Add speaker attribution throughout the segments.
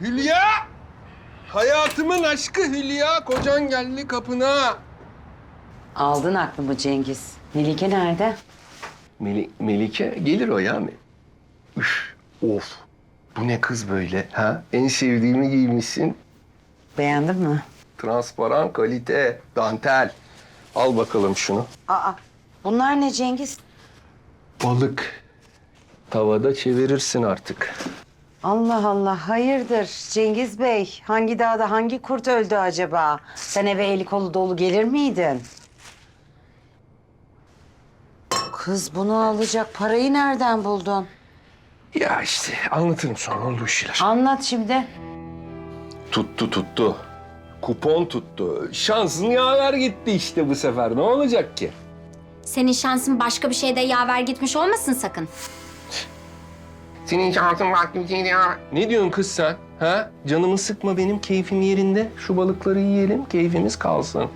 Speaker 1: Hülya! Hayatımın aşkı Hülya. Kocan geldi kapına.
Speaker 2: Aldın aklımı Cengiz. Melike nerede?
Speaker 1: Meli- Melike gelir o ya. Üf, of. Bu ne kız böyle ha? En sevdiğimi giymişsin.
Speaker 2: Beğendin mi?
Speaker 1: Transparan, kalite, dantel. Al bakalım şunu.
Speaker 2: Aa, bunlar ne Cengiz?
Speaker 1: Balık. Tavada çevirirsin artık.
Speaker 2: Allah Allah, hayırdır Cengiz Bey? Hangi dağda hangi kurt öldü acaba? Sen eve eli kolu dolu gelir miydin? Kız bunu alacak parayı nereden buldun?
Speaker 1: Ya işte anlatırım sonra oldu şeyler.
Speaker 2: Anlat şimdi.
Speaker 1: Tuttu tuttu. Kupon tuttu. Şansın yaver gitti işte bu sefer. Ne olacak ki?
Speaker 3: Senin şansın başka bir şeyde yaver gitmiş olmasın sakın.
Speaker 1: Senin şansın bir şeydi ya. Ne diyorsun kız sen? Ha? Canımı sıkma benim keyfim yerinde. Şu balıkları yiyelim, keyfimiz kalsın.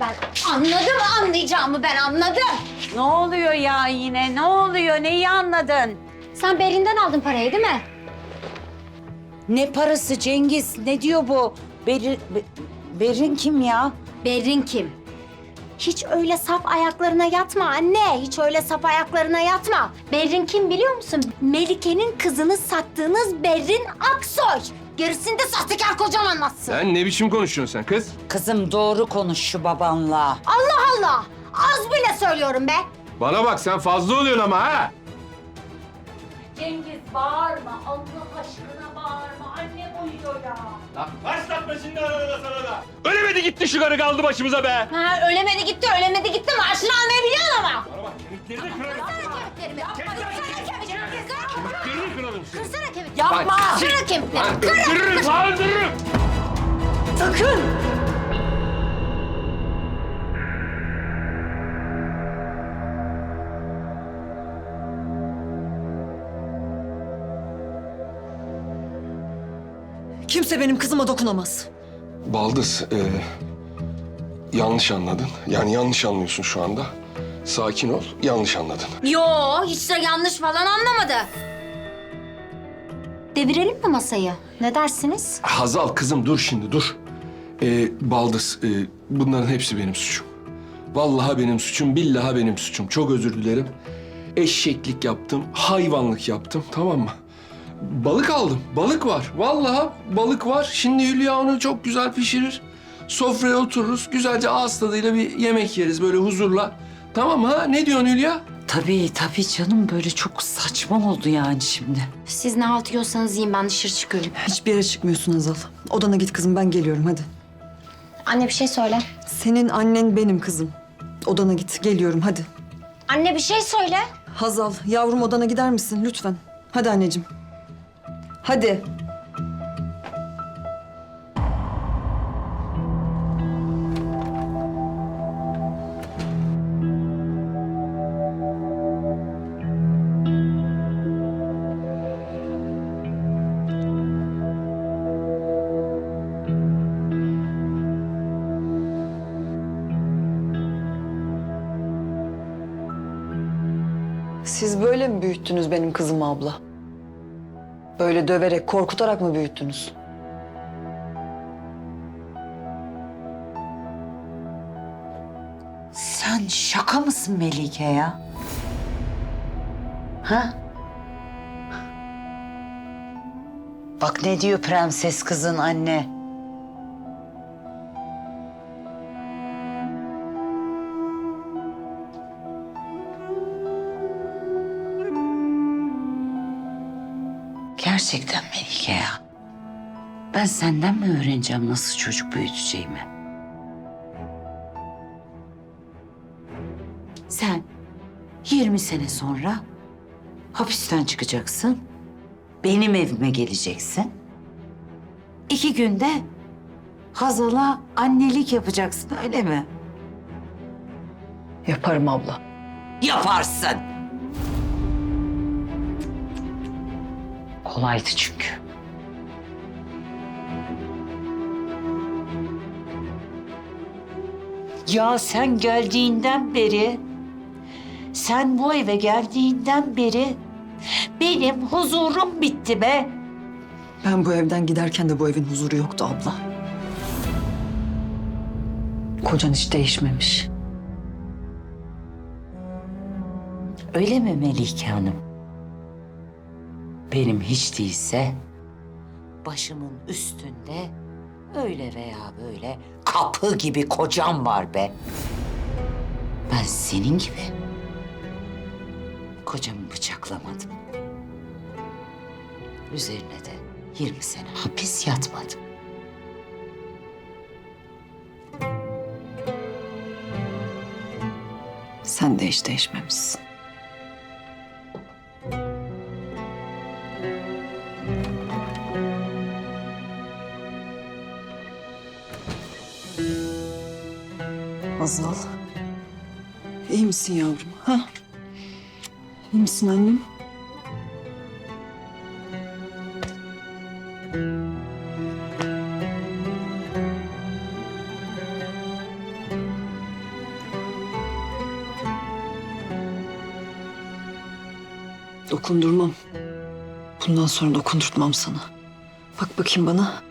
Speaker 3: Ben anladım anlayacağımı ben anladım.
Speaker 2: Ne oluyor ya yine? Ne oluyor? Neyi anladın?
Speaker 3: Sen Berin'den aldın parayı değil mi?
Speaker 2: Ne parası Cengiz? Ne diyor bu? Berin, Be- Berin kim ya?
Speaker 3: Berin kim? Hiç öyle sap ayaklarına yatma anne. Hiç öyle sap ayaklarına yatma. Berrin kim biliyor musun? Melike'nin kızını sattığınız Berrin Aksoy. Gerisini de sahtekar kocam anlatsın.
Speaker 1: Sen ne biçim konuşuyorsun sen kız?
Speaker 2: Kızım doğru konuş şu babanla.
Speaker 3: Allah Allah. Az bile söylüyorum be.
Speaker 1: Bana bak sen fazla oluyorsun ama ha.
Speaker 4: Cengiz bağırma. Allah aşkına bağırma. Anne uyuyor ya.
Speaker 5: Şimdi arada sana da.
Speaker 1: Ölemedi gitti şu karı kaldı başımıza be.
Speaker 3: Ha, ölemedi gitti, ölemedi gitti. Maaşını almayı biliyorsun ama.
Speaker 5: Bana bak kemiklerini kırarım.
Speaker 3: Kemiklerimi. Kırsana kemiklerimi.
Speaker 1: Kemiklerini kırarım seni.
Speaker 3: Kırsana kemiklerimi.
Speaker 2: Yapma!
Speaker 3: Kırsana kemiklerimi.
Speaker 2: Sakın!
Speaker 6: Kimse benim kızıma dokunamaz.
Speaker 1: Baldız, e, yanlış anladın. Yani yanlış anlıyorsun şu anda. Sakin ol, yanlış anladın.
Speaker 3: Yo, hiç de yanlış falan anlamadı. Devirelim mi masayı? Ne dersiniz?
Speaker 1: Hazal kızım dur şimdi dur. Ee, Baldız e, bunların hepsi benim suçum. Vallahi benim suçum, billahi benim suçum. Çok özür dilerim. Eşeklik yaptım, hayvanlık yaptım tamam mı? Balık aldım, balık var. Vallahi balık var. Şimdi Hülya onu çok güzel pişirir. Sofraya otururuz, güzelce ağız tadıyla bir yemek yeriz böyle huzurla. Tamam ha? Ne diyorsun Hülya?
Speaker 2: Tabii tabii canım böyle çok saçma oldu yani şimdi.
Speaker 3: Siz ne halt yiyorsanız yiyin ben dışarı çıkıyorum.
Speaker 6: Hiçbir yere çıkmıyorsun Azal. Odana git kızım ben geliyorum hadi.
Speaker 3: Anne bir şey söyle.
Speaker 6: Senin annen benim kızım. Odana git geliyorum hadi.
Speaker 3: Anne bir şey söyle.
Speaker 6: Hazal yavrum odana gider misin lütfen? Hadi anneciğim. Hadi. Siz böyle mi büyüttünüz benim kızımı abla? Böyle döverek, korkutarak mı büyüttünüz?
Speaker 2: Sen şaka mısın Melike ya? Ha? Bak ne diyor prenses kızın anne. Gerçekten Melike ya. Ben senden mi öğreneceğim nasıl çocuk büyüteceğimi? Sen 20 sene sonra hapisten çıkacaksın. Benim evime geleceksin. İki günde Hazal'a annelik yapacaksın öyle mi?
Speaker 6: Yaparım abla.
Speaker 2: Yaparsın. Kolaydı çünkü. Ya sen geldiğinden beri, sen bu eve geldiğinden beri Benim huzurum bitti be.
Speaker 6: Ben bu evden giderken de bu evin huzuru yoktu abla. Kocan hiç değişmemiş.
Speaker 2: Öyle mi Melike Hanım? Benim hiç değilse başımın üstünde öyle veya böyle kapı gibi kocam var be. Ben senin gibi kocamı bıçaklamadım. Üzerine de 20 sene hapis yatmadım.
Speaker 6: Sen de hiç değişmemişsin. Azal. İyi misin yavrum? Ha? İyi misin annem? Dokundurmam. Bundan sonra dokundurtmam sana. Bak bakayım bana.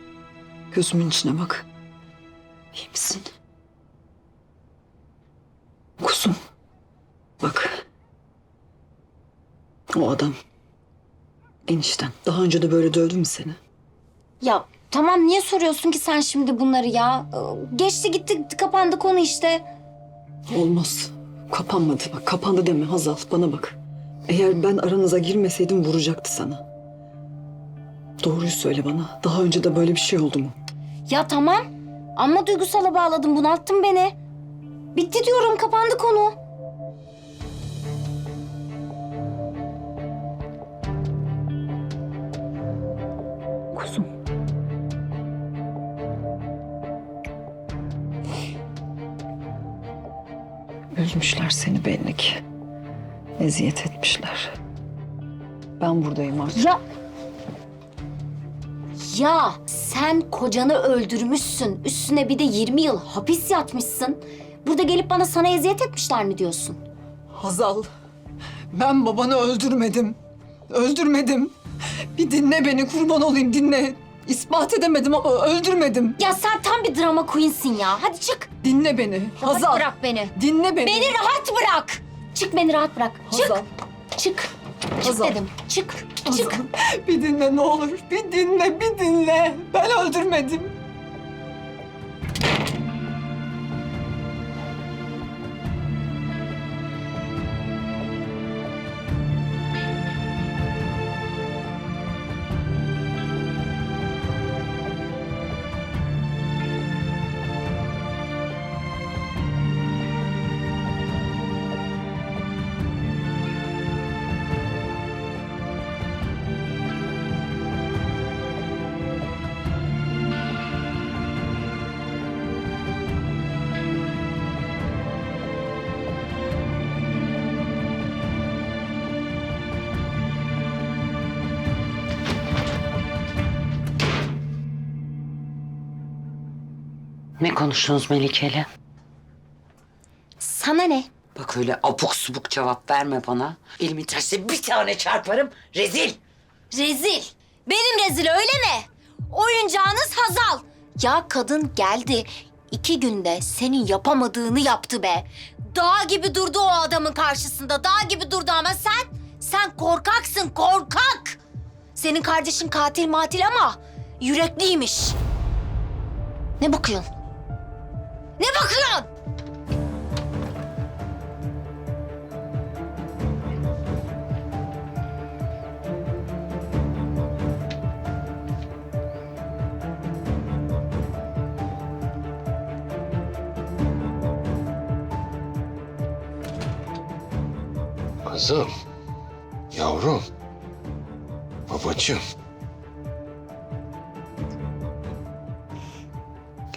Speaker 6: Gözümün içine bak. İyi misin? Kuzum. Bak. O adam. Enişten. Daha önce de böyle dövdü mü seni?
Speaker 3: Ya tamam niye soruyorsun ki sen şimdi bunları ya? Ee, Geçti gitti kapandı konu işte.
Speaker 6: Olmaz. Kapanmadı. Bak kapandı deme Hazal. Bana bak. Eğer ben aranıza girmeseydim vuracaktı sana. Doğruyu söyle bana. Daha önce de böyle bir şey oldu mu?
Speaker 3: Ya tamam ama duygusala bağladın bunalttın beni. Bitti diyorum kapandı konu.
Speaker 6: Üzmüşler seni belli ki. Eziyet etmişler. Ben buradayım artık.
Speaker 3: Ya ya sen kocanı öldürmüşsün. Üstüne bir de 20 yıl hapis yatmışsın. Burada gelip bana sana eziyet etmişler mi diyorsun?
Speaker 6: Hazal, ben babanı öldürmedim. Öldürmedim. Bir dinle beni kurban olayım dinle. İspat edemedim ama öldürmedim.
Speaker 3: Ya sen tam bir drama queen'sin ya. Hadi çık.
Speaker 6: Dinle beni.
Speaker 3: Rahat
Speaker 6: Hazal.
Speaker 3: bırak beni.
Speaker 6: Dinle beni.
Speaker 3: Beni rahat bırak. Çık beni rahat bırak. Çık.
Speaker 6: Hazal.
Speaker 3: Çık. Çık
Speaker 6: Hazal.
Speaker 3: dedim. Çık.
Speaker 6: Hazal.
Speaker 3: Çık.
Speaker 6: Bir dinle ne olur. Bir dinle, bir dinle. Ben öldürmedim.
Speaker 2: Ne konuştunuz Melike'yle?
Speaker 3: Sana ne?
Speaker 2: Bak öyle abuk subuk cevap verme bana. Elimin tersiyle bir tane çarparım. Rezil.
Speaker 3: Rezil. Benim rezil öyle mi? Oyuncağınız Hazal. Ya kadın geldi. iki günde senin yapamadığını yaptı be. Dağ gibi durdu o adamın karşısında. Dağ gibi durdu ama sen, sen korkaksın korkak. Senin kardeşin katil matil ama yürekliymiş. Ne bakıyorsun? Ne bakıyorsun?
Speaker 1: Kızım, yavrum, babacığım.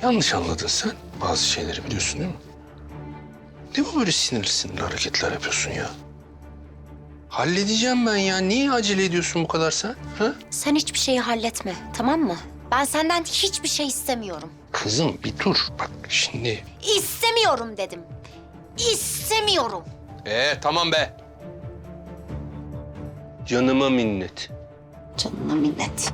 Speaker 1: Yanlış anladın sen. Bazı şeyleri biliyorsun değil mi? Ne bu böyle sinirli sinirli hareketler yapıyorsun ya? Halledeceğim ben ya. Niye acele ediyorsun bu kadar sen? Ha?
Speaker 3: Sen hiçbir şeyi halletme tamam mı? Ben senden hiçbir şey istemiyorum.
Speaker 1: Kızım bir dur. Bak şimdi.
Speaker 3: İstemiyorum dedim. İstemiyorum.
Speaker 1: Ee tamam be. Canıma minnet.
Speaker 3: Canına minnet.